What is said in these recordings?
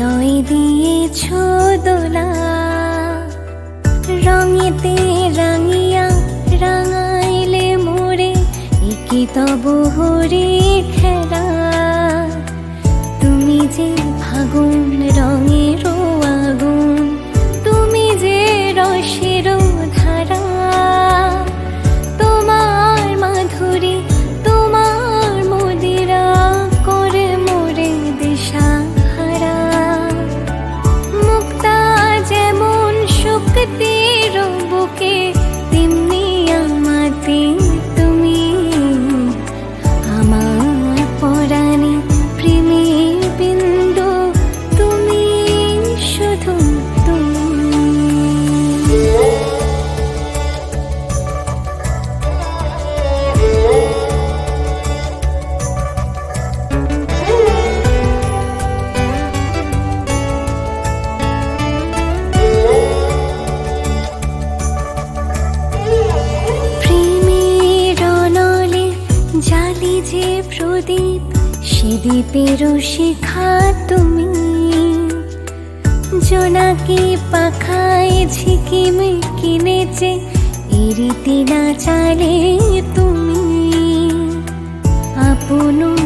হৃদয় দিয়েছ দোলা। রঙেতে রাঙিয়া রাঙাইলে মোরে একে তব হরে যে প্রদীপ, সে দ্বীপের শিখা তুমি। জোনাকি পাখায় ঝিকিমি কিনেছে এরিতি না চালে তুমি। আপন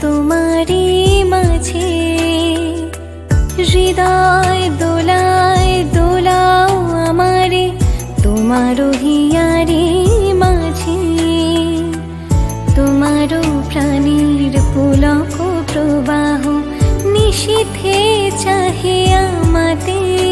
তোমারই মাঝে। হৃদয় দোলায় দোলাও আমারে, তোমারও হিয়ারে মাঝে। তোমারও প্রাণীর পুলক প্রবাহ নিশীথে চাহে আমাদের।